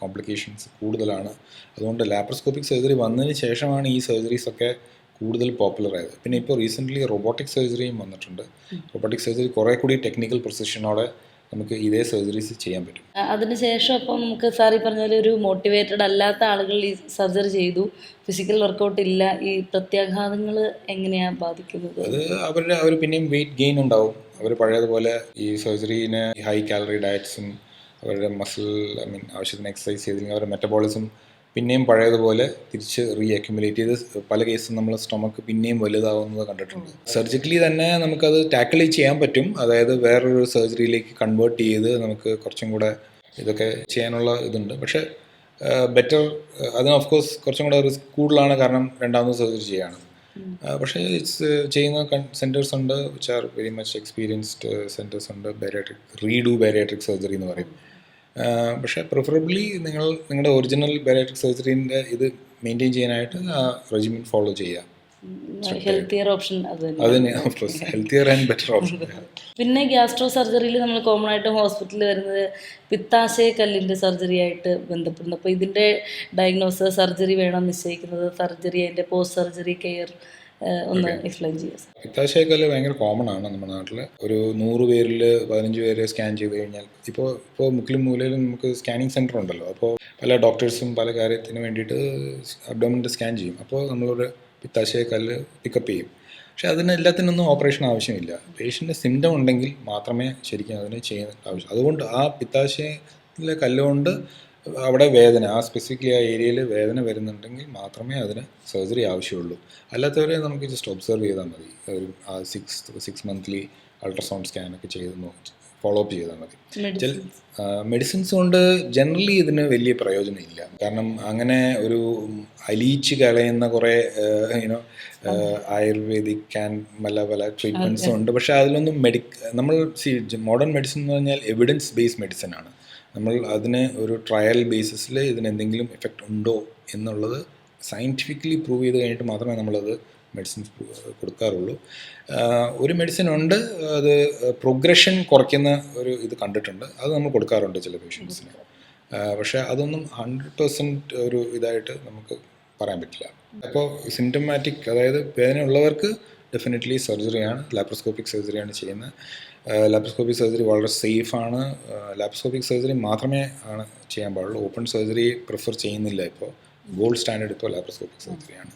complications കൂടുതലാണ്. അതുകൊണ്ട് ലാപ്രോസ്കോപ്പിക് സർജറി വന്നതിന് ശേഷമാണ് ഈ സർജറീസ് ഒക്കെ കൂടുതൽ പോപ്പുലർ ആയത്. പിന്നെ ഇപ്പോൾ റീസെന്റ്ലി റോബോട്ടിക് സർജറിയും വന്നിട്ടുണ്ട്. റോബോട്ടിക് സർജറി കുറേ കൂടി ടെക്നിക്കൽ പ്രൊസിഷനോടെ നമുക്ക് ഇതേ സർജറീസ് ചെയ്യാൻ പറ്റും. അതിനുശേഷം അപ്പം നമുക്ക് സാർ ഈ പറഞ്ഞ ഒരു മോട്ടിവേറ്റഡ് അല്ലാത്ത ആളുകൾ ഈ സർജറി ചെയ്തു. ഫിസിക്കൽ വർക്കൗട്ട് ഇല്ല. ഈ പ്രത്യാഘാതങ്ങൾ എങ്ങനെയാണ് ബാധിക്കുന്നത്? അത് അവരുടെ അവർ പിന്നെയും വെയിറ്റ് ഗെയിൻ ഉണ്ടാവും. അവർ പഴയതുപോലെ ഈ സർജറിന് ഹൈ കാലറി ഡയറ്റ്സും അവരുടെ മസിൽ ഐ മീൻ ആവശ്യത്തിന് എക്സസൈസ് ചെയ്തില്ലെങ്കിൽ അവരുടെ മെറ്റബോളിസം പിന്നെയും പഴയതുപോലെ തിരിച്ച് റീ അക്യുമുലേറ്റ് ചെയ്ത് പല കേസും നമ്മൾ സ്റ്റൊമക്ക് പിന്നെയും വലുതാവുന്നത് കണ്ടിട്ടുണ്ട്. സർജിക്കലി തന്നെ നമുക്കത് ടാക്കിൾ ചെയ്യാൻ പറ്റും. അതായത് വേറൊരു സർജറിയിലേക്ക് കൺവേർട്ട് ചെയ്ത് നമുക്ക് കുറച്ചും കൂടെ ഇതൊക്കെ ചെയ്യാനുള്ള ഇതുണ്ട്. പക്ഷേ ബെറ്റർ അതിന് ഓഫ് കോഴ്സ് കുറച്ചും കൂടെ റിസ്ക് കൂടുതലാണ് കാരണം രണ്ടാമത് സർജറി ചെയ്യാണ്. പക്ഷേ ഇറ്റ്സ് ചെയ്യുന്ന സെന്റേഴ്സ് ഉണ്ട് which are very much experienced centres ഉണ്ട്. ബാരിയാട്രിക് റീഡു ബാരിയാട്രിക് സർജറി എന്ന് പറയും. പക്ഷേ പ്രിഫറബിളി നിങ്ങൾ നിങ്ങളുടെ ഒറിജിനൽ ബയോട്ടിക് സർജറീന്റെ ഇത് മെയിന്റെയിൻ ചെയ്യാനായിട്ട് ആ റെജിമെൻ ഫോളോ ചെയ്യുക. Healthier option healthier and better option പിന്നെ ഗ്യാസ്ട്രോ സർജറിയിൽ നമ്മൾ കോമൺ ആയിട്ട് ഹോസ്പിറ്റലിൽ വരുന്നത് പിത്താശയ കല്ലിന്റെ സർജറി ആയിട്ട് ബന്ധപ്പെടുന്നു. അപ്പോൾ ഇതിന്റെ ഡയഗ്നോസ് സർജറി വേണം നിശ്ചയിക്കുന്നത്. സർജറി അതിന്റെ പോസ്റ്റ് സർജറി കെയർ ഒന്ന് എക്സ്പ്ലെയിൻ ചെയ്യുക പിത്താശയക്കല്ല് ഭയങ്കര കോമൺ ആണ് നമ്മുടെ നാട്ടിൽ ഒരു നൂറ് പേരിൽ പതിനഞ്ച് പേര് സ്കാൻ ചെയ്ത് കഴിഞ്ഞാൽ ഇപ്പോൾ ഇപ്പോൾ മുക്കിലും മൂലയിലും നമുക്ക് സ്കാനിങ് സെന്റർ ഉണ്ടല്ലോ. അപ്പോൾ പല ഡോക്ടേഴ്സും പല കാര്യത്തിന് വേണ്ടിയിട്ട് അബ്ഡോമിന്റെ സ്കാൻ ചെയ്യും. അപ്പോൾ നമ്മളൊരു പിത്താശയക്കല്ല് പിക്കപ്പ് ചെയ്യും. പക്ഷെ അതിന് എല്ലാത്തിനൊന്നും ഓപ്പറേഷൻ ആവശ്യമില്ല. പേഷ്യന്റെ സിംറ്റം ഉണ്ടെങ്കിൽ മാത്രമേ ശരിക്കും അതിന് ചെയ്യുന്ന ആവശ്യം. അതുകൊണ്ട് ആ പിത്താശയിലെ കല്ലുകൊണ്ട് അവിടെ വേദന ആ സ്പെസിഫിക്കലി ആ ഏരിയയിൽ വേദന വരുന്നുണ്ടെങ്കിൽ മാത്രമേ അതിന് സർജറി ആവശ്യമുള്ളൂ. അല്ലാത്തവരെ നമുക്ക് ജസ്റ്റ് ഒബ്സർവ് ചെയ്താൽ മതി. ഒരു സിക്സ് സിക്സ് മന്ത്ലി അൾട്രാസൗണ്ട് സ്കാനൊക്കെ ചെയ്ത് ഫോളോ അപ്പ് ചെയ്താൽ മതി. മെഡിസിൻ മെഡിസിൻസ് കൊണ്ട് ജനറലി ഇതിന് വലിയ പ്രയോജനമില്ല കാരണം അങ്ങനെ ഒരു അലിയിച്ച് കളയുന്ന കുറേ യൂനോ ആയുർവേദിക് ആൻഡ് പല പല ട്രീറ്റ്മെന്റ്സും ഉണ്ട്. പക്ഷേ അതിലൊന്നും മെഡി നമ്മൾ സി മോഡേൺ മെഡിസിൻ എന്ന് പറഞ്ഞാൽ എവിഡൻസ് ബേസ്ഡ് മെഡിസിൻ ആണ്. നമ്മൾ അതിനെ ഒരു ട്രയൽ ബേസിസിൽ ഇതിന് എന്തെങ്കിലും എഫക്റ്റ് ഉണ്ടോ എന്നുള്ളത് സയന്റിഫിക്കലി പ്രൂവ് ചെയ്ത് കഴിഞ്ഞിട്ട് മാത്രമേ നമ്മളത് മെഡിസിൻസ് കൊടുക്കാറുള്ളൂ. ഒരു മെഡിസിൻ ഉണ്ട് അത് പ്രോഗ്രഷൻ കുറയ്ക്കുന്ന ഒരു ഇത് കണ്ടിട്ടുണ്ട്. അത് നമ്മൾ കൊടുക്കാറുണ്ട് ചില പേഷ്യൻസിന് പക്ഷേ അതൊന്നും ഹൺഡ്രഡ് പെർസെന്റ് ഒരു ഇതായിട്ട് നമുക്ക് പറയാൻ പറ്റില്ല. അപ്പോൾ സിംറ്റമാറ്റിക് അതായത് വേദന ഉള്ളവർക്ക് ഡെഫിനറ്റ്ലി സർജറിയാണ് ലാപ്രോസ്കോപ്പിക് സർജറിയാണ് ചെയ്യുന്നത്. ലാപ്രോസ്കോപ്പിക് സർജറി വളരെ സേഫാണ് ലാപ്രോസ്കോപ്പിക് സർജറി മാത്രമേ ആണ് ചെയ്യാൻ പാടുള്ളൂ. ഓപ്പൺ സർജറി പ്രിഫർ ചെയ്യുന്നില്ല ഇപ്പോൾ ഗോൾഡ് സ്റ്റാൻഡേർഡ് ഇപ്പോൾ ലാപ്രോസ്കോപ്പിക് സർജറിയാണ്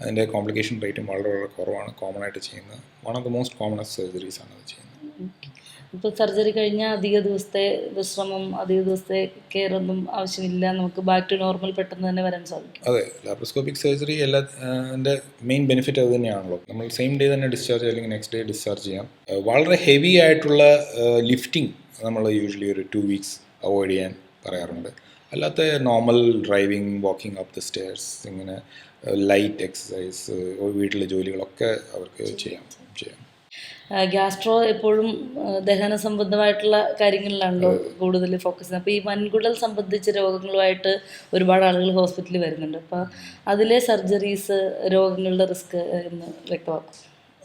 അതിന്റെ കോംപ്ലിക്കേഷൻ റേറ്റും വളരെ വളരെ കുറവാണ് കോമൺ ആയിട്ട് ചെയ്യുന്നത്. One of the most commonest surgeries ആണ് അത് ചെയ്യുന്നത്. ഇപ്പോൾ സർജറി കഴിഞ്ഞാൽ അധിക ദിവസത്തെ വിശ്രമം അധിക ദിവസത്തെ കെയർ ഒന്നും ആവശ്യമില്ല. നമുക്ക് ബാക്ക് ടു നോർമൽ പെട്ടെന്ന് തന്നെ വരാൻ സാധിക്കും. അതെ ലാപ്രോസ്കോപ്പിക് സർജറി എല്ലാ എന്റെ മെയിൻ ബെനിഫിറ്റ് അത് തന്നെയാണല്ലോ. നമ്മൾ സെയിം ഡേ തന്നെ ഡിസ്ചാർജ് അല്ലെങ്കിൽ നെക്സ്റ്റ് ഡേ ഡിസ്ചാർജ് ചെയ്യാം. വളരെ ഹെവി ആയിട്ടുള്ള ലിഫ്റ്റിംഗ് നമ്മൾ യൂഷ്വലി ഒരു ടു വീക്സ് അവോയ്ഡ് ചെയ്യാൻ പറയാറുണ്ട്. അല്ലാത്ത normal driving walking up the stairs ഇങ്ങനെ ലൈറ്റ് എക്സസൈസ് വീട്ടിലെ ജോലികളൊക്കെ അവർക്ക് ചെയ്യാം ചെയ്യാം. ഗ്യാസ്ട്രോ എപ്പോഴും ദഹന സംബന്ധമായിട്ടുള്ള കാര്യങ്ങളിലാണല്ലോ കൂടുതൽ ഫോക്കസ് ചെയ്യുന്നത്. അപ്പോൾ ഈ വൻകുടൽ സംബന്ധിച്ച രോഗങ്ങളുമായിട്ട് ഒരുപാട് ആളുകൾ ഹോസ്പിറ്റലിൽ വരുന്നുണ്ട്. അപ്പോൾ അതിലെ സർജറീസ് രോഗങ്ങളുടെ റിസ്ക് എന്ന് വ്യക്തമാക്കും.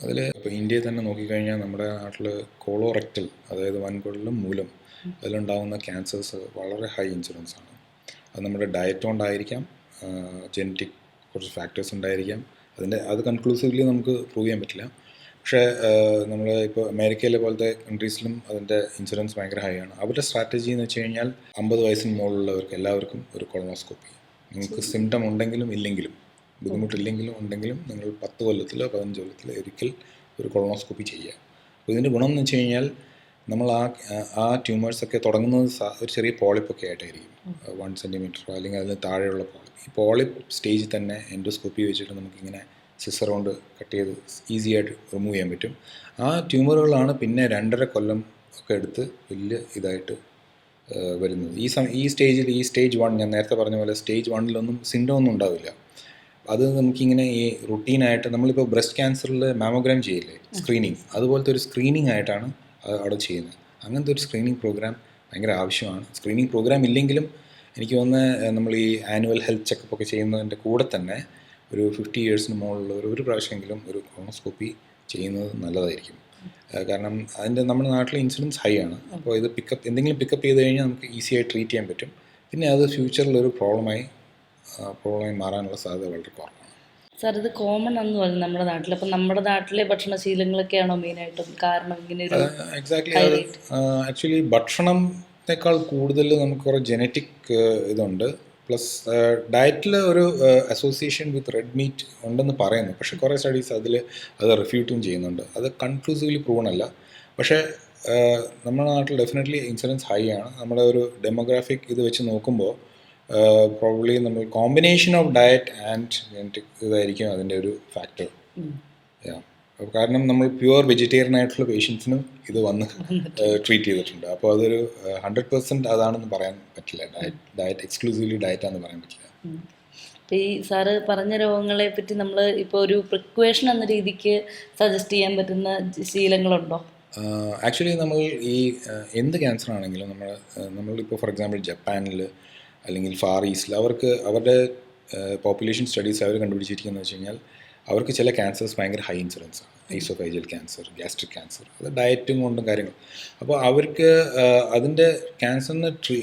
അതിൽ ഇപ്പോൾ ഇന്ത്യയിൽ തന്നെ നോക്കിക്കഴിഞ്ഞാൽ നമ്മുടെ നാട്ടിൽ കോളോറക്റ്റൽ അതായത് വൻകുടലും മൂലം അതിലുണ്ടാകുന്ന ക്യാൻസേഴ്സ് വളരെ ഹൈ ഇൻഷുറൻസ് ആണ്. അത് നമ്മുടെ ഡയറ്റ് കൊണ്ടായിരിക്കാം ജെനറ്റിക് കുറച്ച് ഫാക്ടേഴ്സ് ഉണ്ടായിരിക്കാം. അതിന്റെ അത് കൺക്ലൂസീവ്ലി നമുക്ക് പ്രൂവ് ചെയ്യാൻ പറ്റില്ല. പക്ഷേ നമ്മൾ ഇപ്പോൾ അമേരിക്കയിലെ പോലത്തെ കൺട്രീസിലും അതിന്റെ ഇൻഷുറൻസ് ഭയങ്കര ഹൈ ആണ്. അവരുടെ സ്ട്രാറ്റജി എന്ന് വെച്ച് കഴിഞ്ഞാൽ അമ്പത് വയസ്സിന് മുകളിലുള്ളവർക്ക് എല്ലാവർക്കും ഒരു കൊളോണോസ്കോപ്പി നിങ്ങൾക്ക് സിംറ്റം ഉണ്ടെങ്കിലും ഇല്ലെങ്കിലും ബുദ്ധിമുട്ടില്ലെങ്കിലും ഉണ്ടെങ്കിലും നിങ്ങൾ പത്ത് കൊല്ലത്തിലോ പതിനഞ്ച് കൊല്ലത്തിലോ ഒരിക്കൽ ഒരു കൊളോണോസ്കോപ്പി ചെയ്യുക. അപ്പോൾ ഇതിന്റെ ഗുണം എന്ന് വെച്ച് കഴിഞ്ഞാൽ നമ്മൾ ആ ആ ട്യൂമേഴ്സൊക്കെ തുടങ്ങുന്നത് ഒരു ചെറിയ പോളിപ്പൊക്കെ ആയിട്ടായിരിക്കും. വൺ സെന്റിമീറ്റർ അല്ലെങ്കിൽ അതിന് താഴെയുള്ള പോളിപ്പ് ഈ പോളിപ്പ് സ്റ്റേജിൽ തന്നെ എൻഡോസ്കോപ്പി വെച്ചിട്ട് നമുക്കിങ്ങനെ സിസർ കൊണ്ട് കട്ട് ചെയ്ത് ഈസി ആയിട്ട് റിമൂവ് ചെയ്യാൻ പറ്റും. ആ ട്യൂമറുകളാണ് പിന്നെ രണ്ടര കൊല്ലം ഒക്കെ എടുത്ത് വലിയ ഇതായിട്ട് വരുന്നത്. ഈ സമയം ഈ സ്റ്റേജിൽ ഈ സ്റ്റേജ് വൺ ഞാൻ നേരത്തെ പറഞ്ഞ പോലെ സ്റ്റേജ് വണ്ണിലൊന്നും സിൻഡം ഒന്നും ഉണ്ടാവില്ല. അത് നമുക്കിങ്ങനെ ഈ റുട്ടീനായിട്ട് നമ്മളിപ്പോൾ ബ്രസ്റ്റ് ക്യാൻസറിൽ മാമോഗ്രാം ചെയ്യില്ലേ? സ്ക്രീനിങ് അതുപോലത്തെ ഒരു സ്ക്രീനിങ് ആയിട്ടാണ് അവിടെ ചെയ്യുന്നത്. അങ്ങനത്തെ ഒരു സ്ക്രീനിങ് പ്രോഗ്രാം ഭയങ്കര ആവശ്യമാണ്. സ്ക്രീനിങ് പ്രോഗ്രാം ഇല്ലെങ്കിലും എനിക്ക് തോന്നുന്നത് നമ്മൾ ഈ ആനുവൽ ഹെൽത്ത് ചെക്കപ്പ് ഒക്കെ ചെയ്യുന്നതിന്റെ കൂടെ തന്നെ ഒരു ഫിഫ്റ്റി ഇയേഴ്സിന് മുകളിലുള്ളവർ ഒരു പ്രാവശ്യമെങ്കിലും ഒരു കോണോസ്കോപ്പി ചെയ്യുന്നത് നല്ലതായിരിക്കും. കാരണം അതിന്റെ നമ്മുടെ നാട്ടിലെ ഇൻസിഡൻസ് ഹൈ ആണ്. അപ്പോൾ ഇത് പിക്കപ്പ് എന്തെങ്കിലും പിക്കപ്പ് ചെയ്ത് കഴിഞ്ഞാൽ നമുക്ക് ഈസി ആയി ട്രീറ്റ് ചെയ്യാൻ പറ്റും. പിന്നെ അത് ഫ്യൂച്ചറിൽ ഒരു പ്രോബ്ലമായി പ്രോബ്ലമായി മാറാനുള്ള സാധ്യത വളരെ കുറവാണ്. സാർ ഇത് കോമൺ എന്ന് പറഞ്ഞു നമ്മുടെ നാട്ടിൽ. അപ്പം നമ്മുടെ നാട്ടിലെ ഭക്ഷണശീലങ്ങളൊക്കെയാണോ മെയിനായിട്ടും കാരണം ഇങ്ങനെ ഒരു എക്സാക്ട്ലി ആക്ച്വലി ഭക്ഷണത്തെക്കാൾ കൂടുതൽ നമുക്ക് കുറേ ജനറ്റിക് ഇതുണ്ട്. പ്ലസ് ഡയറ്റിൽ ഒരു അസോസിയേഷൻ വിത്ത് റെഡ് മീറ്റ് ഉണ്ടെന്ന് പറയുന്നു. പക്ഷേ കുറേ സ്റ്റഡീസ് അതിൽ അത് റിഫ്യൂട്ടും ചെയ്യുന്നുണ്ട്. അത് കൺക്ലൂസീവ്ലി പ്രൂവൺ അല്ല. പക്ഷേ നമ്മുടെ നാട്ടിൽ ഡെഫിനറ്റ്ലി ഇൻഷുറൻസ് ഹൈ ആണ്. നമ്മുടെ ഒരു ഡെമോഗ്രാഫിക് ഇത് വെച്ച് നോക്കുമ്പോൾ പ്രോബ്ലി നമ്മൾ combination of diet and genetic ഇതായിരിക്കും അതിന്റെ ഒരു ഫാക്ടർ Yeah. കാരണം നമ്മൾ പ്യുവർ വെജിറ്റേറിയൻ ആയിട്ടുള്ള പേഷ്യൻസിനും ഇത് വന്ന് ട്രീറ്റ് ചെയ്തിട്ടുണ്ട്. അപ്പോൾ അതൊരു ഹൺഡ്രഡ് പെർസെന്റ് അതാണെന്ന് പറയാൻ പറ്റില്ല. ഡയറ്റ് ഡയറ്റ് എക്സ്ക്ലൂസീവ്ലി ഡയറ്റ് ആണെന്ന് പറയാൻ പറ്റില്ല. ഈ സാറ് പറഞ്ഞ രോഗങ്ങളെ പറ്റി നമ്മൾ ഇപ്പോൾ ഒരു പ്രിക്വേഷൻ എന്ന രീതിക്ക് സജസ്റ്റ് ചെയ്യാൻ പറ്റുന്ന ശീലങ്ങളുണ്ടോ? ആക്ച്വലി നമ്മൾ ഈ എന്ത് ക്യാൻസർ ആണെങ്കിലും നമ്മൾ നമ്മളിപ്പോൾ ഫോർ എക്സാമ്പിൾ ജപ്പാനിൽ അല്ലെങ്കിൽ ഫാർ ഈസ്റ്റിൽ അവർക്ക് അവരുടെ പോപ്പുലേഷൻ സ്റ്റഡീസ് അവർ കണ്ടുപിടിച്ചിരിക്കുന്നത് വെച്ച് കഴിഞ്ഞാൽ അവർക്ക് ചില ക്യാൻസേഴ്സ് ഭയങ്കര ഹൈ ഇൻസിഡൻസ് ആണ്. ഐസോഫൈജിയൽ ക്യാൻസർ ഗ്യാസ്ട്രിക് ക്യാൻസർ അത് ഡയറ്റും കൊണ്ടും കാര്യങ്ങൾ അപ്പോൾ അവർക്ക് അതിന്റെ ക്യാൻസറിനെ ട്രീ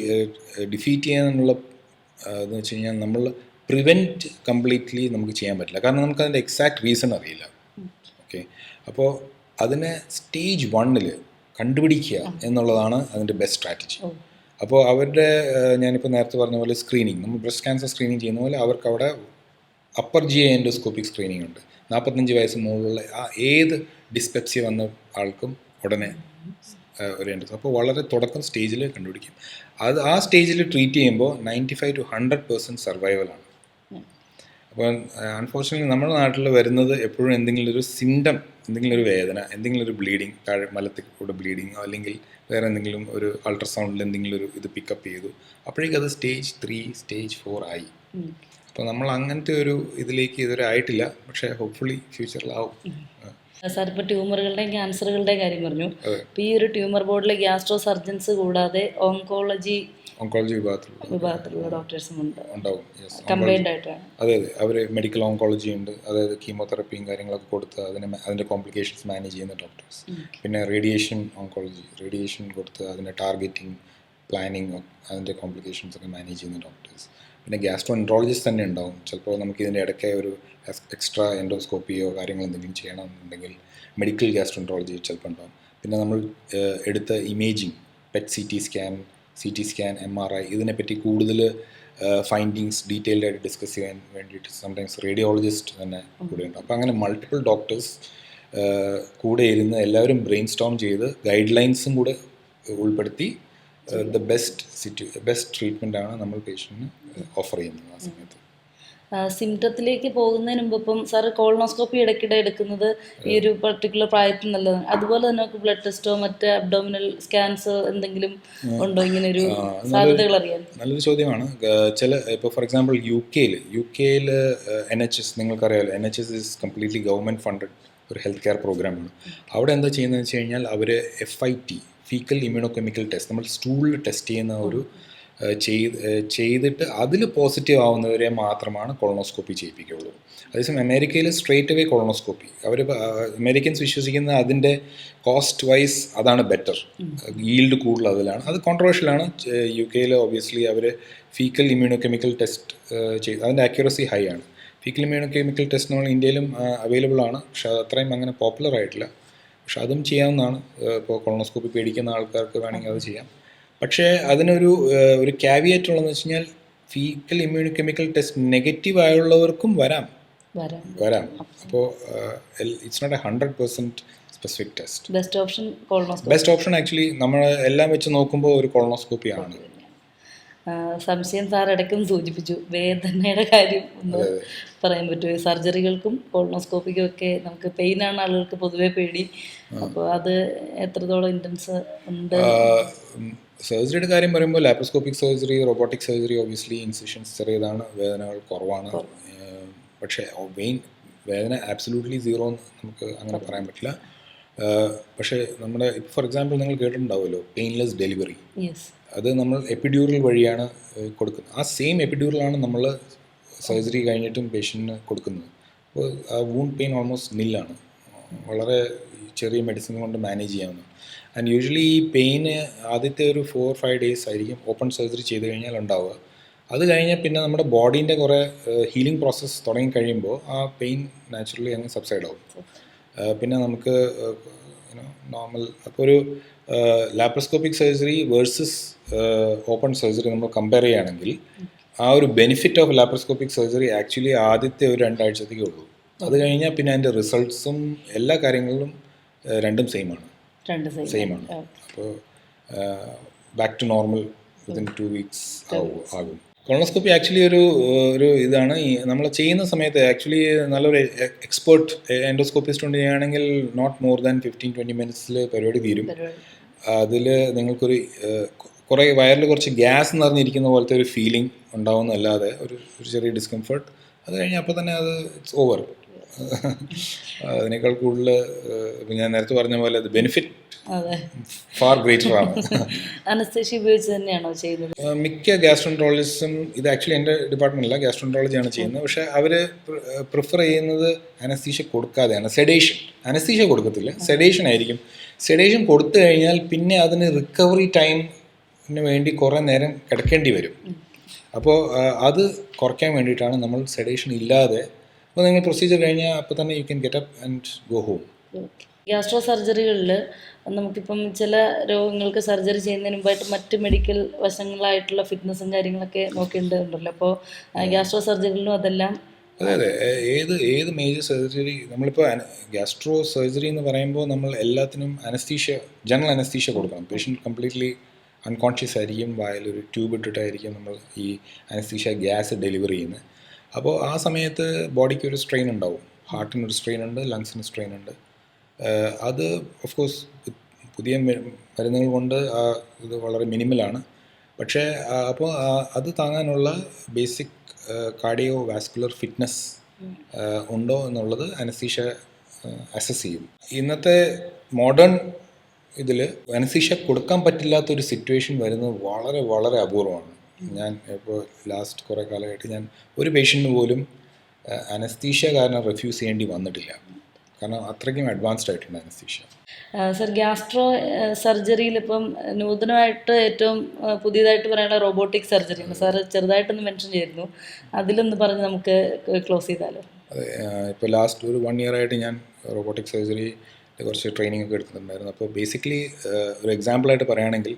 ഡിഫീറ്റ് ചെയ്യാനുള്ള എന്ന് വെച്ച് കഴിഞ്ഞാൽ നമ്മൾ പ്രിവെന്റ് കംപ്ലീറ്റ്ലി നമുക്ക് ചെയ്യാൻ പറ്റില്ല. കാരണം നമുക്ക് അതിന്റെ എക്സാക്ട് റീസൺ അറിയില്ല. ഓക്കെ അപ്പോൾ അതിനെ സ്റ്റേജ് വണ്ണിൽ കണ്ടുപിടിക്കുക എന്നുള്ളതാണ് അതിന്റെ ബെസ്റ്റ് സ്ട്രാറ്റജി അപ്പോൾ അവരുടെ ഞാനിപ്പോൾ നേരത്തെ പറഞ്ഞ പോലെ സ്ക്രീനിങ് നമ്മൾ ബ്രസ്റ്റ് ക്യാൻസർ സ്ക്രീനിങ് ചെയ്യുന്ന പോലെ അവർക്ക് അവിടെ അപ്പർ ജി എൻഡോസ്കോപ്പിക് സ്ക്രീനിങ് ഉണ്ട്. നാൽപ്പത്തഞ്ച് വയസ്സ് മുകളിലുള്ള ആ ഏത് ഡിസ്പെപ്സി വന്ന ആൾക്കും ഉടനെ ഒരു എൻഡോസ് അപ്പോൾ വളരെ തുടക്കം സ്റ്റേജിൽ കണ്ടുപിടിക്കും. അത് ആ സ്റ്റേജിൽ ട്രീറ്റ് ചെയ്യുമ്പോൾ ninety five to hundred percent സർവൈവലാണ് അപ്പോൾ അൺഫോർച്ചുനേറ്റ്ലി നമ്മുടെ നാട്ടിൽ വരുന്നത് എപ്പോഴും എന്തെങ്കിലും ഒരു സിംറ്റം എന്തെങ്കിലും ഒരു വേദന എന്തെങ്കിലും ഒരു ബ്ലീഡിങ് താഴെ മലത്തിൽ കൂടെ ബ്ലീഡിങ് അല്ലെങ്കിൽ വേറെ എന്തെങ്കിലും ഒരു അൾട്രാസൗണ്ടിൽ എന്തെങ്കിലും ഒരു ഇത് പിക്കപ്പ് ചെയ്തു. അപ്പോഴേക്കും അത് സ്റ്റേജ് ത്രീ സ്റ്റേജ് ഫോർ ആയി. അപ്പോൾ നമ്മൾ അങ്ങനത്തെ ഒരു ഇതിലേക്ക് ഇതുവരെ ആയിട്ടില്ല. പക്ഷേ ഹോപ്പ്ഫുള്ളി ഫ്യൂച്ചറിലാവും സാർ ഇപ്പോൾ ട്യൂമറുകളുടെയും ക്യാൻസറുകളുടെയും കാര്യം പറഞ്ഞു. അപ്പോൾ ഈ ഒരു ട്യൂമർ ബോർഡിലെ ഗ്യാസ്ട്രോ സർജൻസ് കൂടാതെ ഓങ്കോളജി ഓങ്കോളജി വിഭാഗത്തിലുള്ള വിഭാഗത്തിലുള്ള ഡോക്ടേഴ്സും ഉണ്ട്. ഉണ്ടാവും. കംപ്ലൈന്റ് ആയിട്ടാണ്. അതെ അതെ. അവർ മെഡിക്കൽ ഓങ്കോളജി ഉണ്ട്. അതായത് കീമോതെറപ്പിയും കാര്യങ്ങളൊക്കെ കൊടുത്ത് അതിനെ അതിന്റെ കോംപ്ലിക്കേഷൻസ് മാനേജ് ചെയ്യുന്ന ഡോക്ടേഴ്സ് പിന്നെ റേഡിയേഷൻ ഓങ്കോളജി റേഡിയേഷൻ കൊടുത്ത് അതിന്റെ ടാർഗറ്റിംഗ് പ്ലാനിങ് അതിന്റെ കോംപ്ലിക്കേഷൻസ് ഒക്കെ മാനേജ് ചെയ്യുന്ന ഡോക്ടേഴ്സ് പിന്നെ ഗ്യാസ്ട്രോ എൻട്രോളജിസ്റ്റ് തന്നെ ഉണ്ടാവും. ചിലപ്പോൾ നമുക്ക് ഇതിന്റെ ഇടയ്ക്ക് ഒരു എക്സ്ട്രാ എൻഡോസ്കോപ്പിയോ കാര്യങ്ങൾ എന്തെങ്കിലും ചെയ്യണമെന്നുണ്ടെങ്കിൽ മെഡിക്കൽ ഗ്യാസ്ട്രോ എൻട്രോളജി ചിലപ്പോൾ ഉണ്ടാവും. പിന്നെ നമ്മൾ എടുത്ത imaging PET C T scan C T scan M R I ഇതിനെപ്പറ്റി കൂടുതൽ ഫൈൻഡിങ്സ് ഡീറ്റെയിൽഡ് ആയിട്ട് ഡിസ്കസ് ചെയ്യാൻ വേണ്ടിയിട്ട് സംടൈംസ് റേഡിയോളജിസ്റ്റ് തന്നെ കൂടെ കൂടെയുണ്ട് അപ്പോൾ അങ്ങനെ മൾട്ടിപ്പിൾ ഡോക്ടേഴ്സ് കൂടെ ഇരുന്ന് എല്ലാവരും ബ്രെയിൻ സ്റ്റോം ചെയ്ത് ഗൈഡ് ലൈൻസും കൂടെ ഉൾപ്പെടുത്തി ദ ബെസ്റ്റ് സിറ്റു ബെസ്റ്റ് ട്രീറ്റ്മെന്റ് ആണ് നമ്മൾ പേഷ്യന്റിന് ഓഫർ ചെയ്യുന്നത് ആ സമയത്ത്. സിംറ്റത്തിലേക്ക് പോകുന്നതിന് മുമ്പ് ഇപ്പം സാറ് കോളനോസ്കോപ്പി ഇടയ്ക്കിടെ എടുക്കുന്നത് ഈ ഒരു പർട്ടിക്കുലർ പ്രായത്തിൽ നല്ലതാണ്. അതുപോലെ തന്നെ ബ്ലഡ് ടെസ്റ്റോ മറ്റ് അബ്ഡോമിനൽ സ്കാൻസ് എന്തെങ്കിലും ഉണ്ടോ ഇങ്ങനെ ഒരു സാധ്യതകൾ അറിയാൻ? നല്ലൊരു ചോദ്യമാണ്. ചില ഇപ്പോൾ ഫോർ എക്സാമ്പിൾ യു കെയിൽ യു കെയിൽ എൻ എച്ച് എസ് നിങ്ങൾക്കറിയാമല്ലോ N H S is completely government funded ഒരു ഹെൽത്ത് കെയർ പ്രോഗ്രാമാണ് അവിടെ എന്താ ചെയ്യുന്നതെന്ന് വെച്ച് കഴിഞ്ഞാൽ അവർ F I T faecal immunochemical test നമ്മൾ സ്റ്റൂളിൽ ടെസ്റ്റ് ചെയ്യുന്ന ഒരു ചെയ്ത് ചെയ്തിട്ട് അതിൽ പോസിറ്റീവ് ആവുന്നവരെ മാത്രമാണ് കൊളോണോസ്കോപ്പി ചെയ്യിപ്പിക്കുകയുള്ളൂ. അതേസമയം അമേരിക്കയിൽ സ്ട്രേറ്റ് അവേ കൊളോണോസ്കോപ്പി അവർ അമേരിക്കൻസ് വിശ്വസിക്കുന്ന അതിന്റെ കോസ്റ്റ് വൈസ് അതാണ് ബെറ്റർ ഈൽഡ് കൂടുതൽ അതിലാണ്. അത് കോൺട്രവേഴ്ഷ്യലാണ് യു കെയിൽ ഒബ്വിയസ്ലി അവർ ഫീക്കൽ ഇമ്മ്യൂണോകെമിക്കൽ ടെസ്റ്റ് ചെയ്ത് അതിന്റെ ആക്യുറസി ഹൈ ആണ്. ഫീക്കൽ ഇമ്മ്യൂണോകെമിക്കൽ ടെസ്റ്റ് നമ്മൾ ഇന്ത്യയിലും അവൈലബിൾ ആണ്. പക്ഷേ അത് അത്രയും അങ്ങനെ പോപ്പുലർ ആയിട്ടില്ല. പക്ഷെ അതും ചെയ്യാവുന്നതാണ്. ഇപ്പോൾ കൊളോണോസ്കോപ്പി പേടിക്കുന്ന ആൾക്കാർക്ക് വേണമെങ്കിൽ അത് ചെയ്യാം. പക്ഷേ അതിനൊരു ഒരു ക്യാവിയേറ്റ് ഉള്ളതെന്ന് വെച്ച് കഴിഞ്ഞാൽ faecal immuno chemical test negative ആയുള്ളവർക്കും വരാം. വരാം. അപ്പോൾ it's not a hundred percent specific test best option best option actually നമ്മൾ എല്ലാം വെച്ച് നോക്കുമ്പോൾ ഒരു കൊളോണോസ്കോപ്പി ആണ്. സംശയം സാർ ഇടയ്ക്കും സൂചിപ്പിച്ചു. വേദനയുടെ കാര്യം ഒന്ന് പറയാൻ പറ്റുമോ? സർജറികൾക്കും കോളനോസ്കോപ്പിക്കും ഒക്കെ നമുക്ക് പെയിൻ ആണ് ആളുകൾക്ക് പൊതുവെ പേടി. അപ്പോൾ അത് എത്രത്തോളം ഇന്റൻസ് ഉണ്ട്? സർജറിയുടെ കാര്യം പറയുമ്പോൾ laparoscopic surgery robotic surgery obviously incisions ചെറിയതാണ് വേദനകൾ കുറവാണ്. പക്ഷേ വെയിൻ വേദന ആബ്സലൂട്ട്ലി സീറോ നമുക്ക് അങ്ങനെ പറയാൻ പറ്റില്ല. പക്ഷേ നമ്മുടെ ഫോർ എക്സാമ്പിൾ നിങ്ങൾ കേട്ടിട്ടുണ്ടാവുമല്ലോ പെയിൻലെസ് ഡെലിവറി അത് നമ്മൾ എപ്പിഡ്യൂറൽ വഴിയാണ് കൊടുക്കുന്നത്. ആ സെയിം എപ്പിഡ്യൂറലാണ് നമ്മൾ സർജറി കഴിഞ്ഞിട്ടും പേഷ്യന്റിന് കൊടുക്കുന്നത്. അപ്പോൾ ആ വൂണ്ട് പെയിൻ ഓൾമോസ്റ്റ് നില്ലാണ് വളരെ ചെറിയ മെഡിസിൻ കൊണ്ട് മാനേജ് ചെയ്യാവുന്ന. ആൻഡ് യൂഷ്വലി ഈ പെയിന് ആദ്യത്തെ ഒരു ഫോർ ഫൈവ് ഡേയ്സ് ആയിരിക്കും ഓപ്പൺ സർജറി ചെയ്ത് കഴിഞ്ഞാൽ ഉണ്ടാവുക. അത് കഴിഞ്ഞാൽ പിന്നെ നമ്മുടെ ബോഡീന്റെ കുറേ ഹീലിംഗ് പ്രോസസ്സ് തുടങ്ങി കഴിയുമ്പോൾ ആ പെയിൻ നാച്ചുറലി അങ്ങ് സബ്സൈഡ് ആവും. പിന്നെ നമുക്ക് നോർമൽ അപ്പോൾ ഒരു laparoscopic surgery versus open surgery നമ്മൾ കമ്പയർ ചെയ്യുകയാണെങ്കിൽ ആ ഒരു benefit of laparoscopic surgery actually ആദ്യത്തെ ഒരു രണ്ടാഴ്ചത്തേക്കേ ഉള്ളൂ. അത് കഴിഞ്ഞാൽ പിന്നെ അതിന്റെ റിസൾട്ട്സും എല്ലാ കാര്യങ്ങളിലും രണ്ടും സെയിം ആണ്. സെയിം ആണ്. അപ്പോൾ back to normal within two weeks ആകും. കൊളോണോസ്കോപ്പി ആക്ച്വലി ഒരു ഒരു ഇതാണ്. ഈ നമ്മൾ ചെയ്യുന്ന സമയത്ത് ആക്ച്വലി നല്ലൊരു എക്സ്പേർട്ട് എൻഡോസ്കോപ്പിസ്റ്റ് കൊണ്ട് ചെയ്യുകയാണെങ്കിൽ not more than fifteen twenty മിനിറ്റ്സിൽ പരിപാടി തീരും. അതിൽ നിങ്ങൾക്കൊരു കുറേ വയറിൽ കുറച്ച് ഗ്യാസ് നിറഞ്ഞിരിക്കുന്ന പോലത്തെ ഒരു ഫീലിംഗ് ഉണ്ടാവുന്നതല്ലാതെ ഒരു ഒരു ചെറിയ ഡിസ്കംഫർട്ട് അത് കഴിഞ്ഞ് അപ്പോൾ തന്നെ അത് ഇറ്റ്സ് ഓവർ അതിനേക്കാൾ കൂടുതൽ ഞാൻ നേരത്തെ പറഞ്ഞ പോലെ അത് ബെനിഫിറ്റ് ഫാർ ഗ്രേറ്റർ ആണ്. അനസ്തേഷ്യ ഉപയോഗിച്ച് തന്നെയാണോ ചെയ്യുന്നത് മിക്ക ഗ്യാസ്ട്രോൻട്രോളജിസ്റ്റും ഇത് ആക്ച്വലി എന്റെ ഡിപ്പാർട്ട്മെന്റില്ല ഗ്യാസ്ട്രോൻട്രോളജിയാണ് ചെയ്യുന്നത്. പക്ഷേ അവർ പ്രിഫർ ചെയ്യുന്നത് അനസ്തീഷ്യ കൊടുക്കാതെയാണ്. സെഡേഷൻ അനസ്തീഷ്യ കൊടുക്കത്തില്ല. സെഡേഷൻ ആയിരിക്കും. സെഡേഷൻ കൊടുത്തു കഴിഞ്ഞാൽ പിന്നെ അതിന് റിക്കവറി ടൈമിന് വേണ്ടി കുറേ നേരം കിടക്കേണ്ടി വരും. അപ്പോൾ അത് കുറയ്ക്കാൻ വേണ്ടിയിട്ടാണ് നമ്മൾ സെഡേഷൻ ഇല്ലാതെ അപ്പോൾ നിങ്ങൾ പ്രൊസീജിയർ കഴിഞ്ഞാൽ അപ്പോൾ തന്നെ you can get up and go home gastro സർജറികളിൽ നമുക്കിപ്പം ചില രോഗങ്ങൾക്ക് സർജറി ചെയ്യുന്നതിന് മുമ്പായിട്ട് മറ്റ് മെഡിക്കൽ വശങ്ങളായിട്ടുള്ള ഫിറ്റ്നസ്സും കാര്യങ്ങളൊക്കെ നോക്കേണ്ടതുണ്ടല്ലോ. അപ്പോൾ ഗ്യാസ്ട്രോ സർജറികളിലും അതെല്ലാം അതെ അതെ. ഏത് ഏത് മേജർ സർജറി നമ്മളിപ്പോൾ ഗ്യാസ്ട്രോ സർജറി എന്ന് പറയുമ്പോൾ നമ്മൾ എല്ലാത്തിനും അനസ്തീഷ്യ ജനറൽ അനസ്തീഷ്യ കൊടുക്കണം. പേഷ്യന്റ് കംപ്ലീറ്റ്ലി അൺകോൺഷ്യസ് ആയിരിക്കും വായിൽ ഒരു ട്യൂബ് ഇട്ടിട്ടായിരിക്കും നമ്മൾ ഈ അനസ്തീഷ്യ ഗ്യാസ് ഡെലിവറി ചെയ്യുന്നത്. അപ്പോൾ ആ സമയത്ത് ബോഡിക്ക് ഒരു സ്ട്രെയിൻ ഉണ്ടാവും. ഹാർട്ടിനൊരു സ്ട്രെയിൻ ഉണ്ട് ലങ്സിന് സ്ട്രെയിൻ ഉണ്ട്. അത് ഓഫ് കോഴ്സ് പുതിയ മരുന്നുകൾ കൊണ്ട് ഇത് വളരെ മിനിമലാണ് പക്ഷേ അപ്പോൾ അത് താങ്ങാനുള്ള ബേസിക് കാർഡിയോ വാസ്കുലർ ഫിറ്റ്നസ് ഉണ്ടോ എന്നുള്ളത് അനസീഷ അസസ് ചെയ്യും. ഇന്നത്തെ മോഡേൺ ഇതിൽ അനസീഷ കൊടുക്കാൻ പറ്റില്ലാത്തൊരു സിറ്റുവേഷൻ വരുന്നത് വളരെ വളരെ അപൂർവമാണ്. ഞാൻ ഇപ്പോൾ ലാസ്റ്റ് കുറേ കാലമായിട്ട് ഞാൻ ഒരു പേഷ്യന്റിന് പോലും അനസ്തീഷ്യ കാരണം റെഫ്യൂസ് ചെയ്യേണ്ടി വന്നിട്ടില്ല. കാരണം അത്രയ്ക്കും അഡ്വാൻസ്ഡ് ആയിട്ടുണ്ട് അനസ്തീഷ്യ സർ ഗ്യാസ്ട്രോ സർജറിയിൽ ഇപ്പം നൂതനമായിട്ട് ഏറ്റവും പുതിയതായിട്ട് പറയാനുള്ള റോബോട്ടിക് സർജറി സാർ ചെറുതായിട്ടൊന്ന് മെൻഷൻ ചെയ്തിരുന്നു. അതിലൊന്ന് പറഞ്ഞ് നമുക്ക് ക്ലോസ് ചെയ്താലോ? അതെ ഇപ്പോൾ ലാസ്റ്റ് ഒരു വൺ ഇയർ ആയിട്ട് ഞാൻ റോബോട്ടിക് സർജറി കുറച്ച് ട്രെയിനിങ് ഒക്കെ എടുത്തിട്ടുണ്ടായിരുന്നു. അപ്പോൾ ബേസിക്കലി ഒരു എക്സാമ്പിളായിട്ട് പറയുകയാണെങ്കിൽ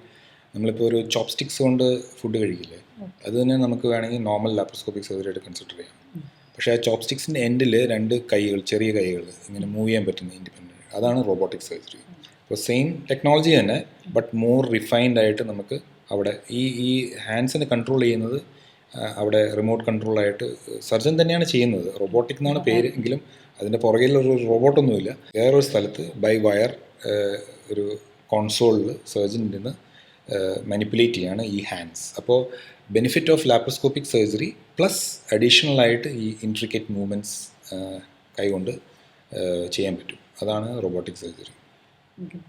നമ്മളിപ്പോൾ ഒരു ചോപ്സ്റ്റിക്സ് കൊണ്ട് ഫുഡ് കഴിക്കില്ലേ? അത് തന്നെ നമുക്ക് വേണമെങ്കിൽ നോർമൽ ലാപ്രോസ്കോപ്പിക് സർജറി ആയിട്ട് കൺസിഡർ ചെയ്യാം. പക്ഷേ ആ ചോപ്സ്റ്റിക്സിന്റെ എൻഡിൽ രണ്ട് കൈകൾ ചെറിയ കൈകൾ ഇങ്ങനെ മൂവ് ചെയ്യാൻ പറ്റുന്ന ഇൻഡിപെൻഡന്റ് അതാണ് റോബോട്ടിക് സർജറി അപ്പോൾ സെയിം ടെക്നോളജി തന്നെ ബട്ട് മോർ റിഫൈൻഡ് ആയിട്ട് നമുക്ക് അവിടെ ഈ ഈ ഹാൻഡ്സിനെ കൺട്രോൾ ചെയ്യുന്നത് അവിടെ റിമോട്ട് കൺട്രോളായിട്ട് സർജൻ തന്നെയാണ് ചെയ്യുന്നത്. റോബോട്ടിക് എന്നാണ് പേര് എങ്കിലും അതിന്റെ പുറകിലൊരു റോബോട്ടൊന്നുമില്ല വേറൊരു സ്ഥലത്ത് ബൈ വയർ ഒരു കോൺസോളിൽ സർജൻ നിന്ന് മാനിപ്പുലേറ്റ് ചെയ്യാണ് ഈ ഹാൻഡ്സ് അപ്പോൾ benefit of laparoscopic surgery plus additional ആയിട്ട് ഈ ഇൻട്രിക്കേറ്റ് മൂവ്മെന്റ്സ് കൈകൊണ്ട് ചെയ്യാൻ പറ്റും. അതാണ് റോബോട്ടിക് സർജറി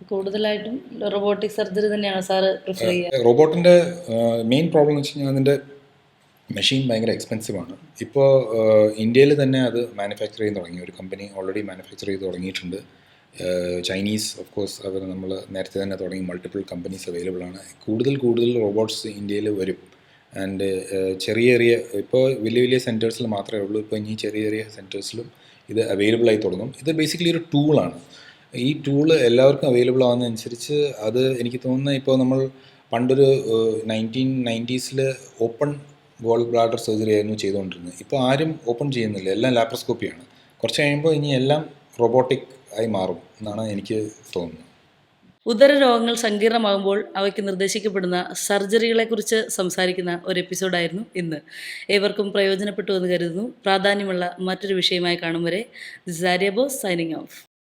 കൂടുതലായിട്ടും റോബോട്ടിക് സർജറി തന്നെയാണ് സാറ് പ്രിഫർ ചെയ്യുക. റോബോട്ടിന്റെ മെയിൻ പ്രോബ്ലം എന്ന് വെച്ച് കഴിഞ്ഞാൽ അതിന്റെ മെഷീൻ ഭയങ്കര എക്സ്പെൻസീവ് ആണ്. ഇപ്പോൾ ഇന്ത്യയിൽ തന്നെ അത് മാനുഫാക്ചർ ചെയ്ത് തുടങ്ങി. ഒരു കമ്പനി ഓൾറെഡി മാനുഫാക്ചർ ചെയ്ത് തുടങ്ങിയിട്ടുണ്ട്. ചൈനീസ് ഓഫ് കോഴ്സ് അവർ നമ്മൾ നേരത്തെ തന്നെ തുടങ്ങി മൾട്ടിപ്പിൾ കമ്പനീസ് അവൈലബിൾ ആണ്. കൂടുതൽ കൂടുതൽ റോബോട്ട്സ് ഇന്ത്യയിൽ വരും. ആൻഡ് ചെറിയ ചെറിയ ഇപ്പോൾ വലിയ വലിയ സെന്റേഴ്സിൽ മാത്രമേ ഉള്ളൂ. ഇപ്പോൾ ഇനി ചെറിയ ചെറിയ സെന്റേഴ്സിലും ഇത് അവൈലബിൾ ആയി തുടങ്ങും. ഇത് ബേസിക്കലി ഒരു ടൂളാണ് ഈ ടൂൾ എല്ലാവർക്കും അവൈലബിൾ ആവുന്നതനുസരിച്ച് അത് എനിക്ക് തോന്നുന്നത് ഇപ്പോൾ നമ്മൾ പണ്ടൊരു നയന്റീൻ നയന്റീസിൽ ഓപ്പൺ ഗോൾ ബ്ലാഡർ സർജറി ആയിരുന്നു ചെയ്തുകൊണ്ടിരുന്നത്. ഇപ്പോൾ ആരും ഓപ്പൺ ചെയ്യുന്നില്ല. എല്ലാം ലാപ്രോസ്കോപ്പിയാണ് കുറച്ച് കഴിയുമ്പോൾ ഇനി എല്ലാം റോബോട്ടിക് ആയി മാറും എന്നാണ് എനിക്ക് തോന്നുന്നത്. ഉദര രോഗങ്ങൾ സങ്കീർണമാകുമ്പോൾ അവയ്ക്ക് നിർദ്ദേശിക്കപ്പെടുന്ന സർജറികളെക്കുറിച്ച് സംസാരിക്കുന്ന ഒരു എപ്പിസോഡായിരുന്നു ഇന്ന്. ഏവർക്കും പ്രയോജനപ്പെട്ടു എന്ന് കരുതുന്നു. പ്രാധാന്യമുള്ള മറ്റൊരു വിഷയമായി കാണും വരെ this Arya Bose signing off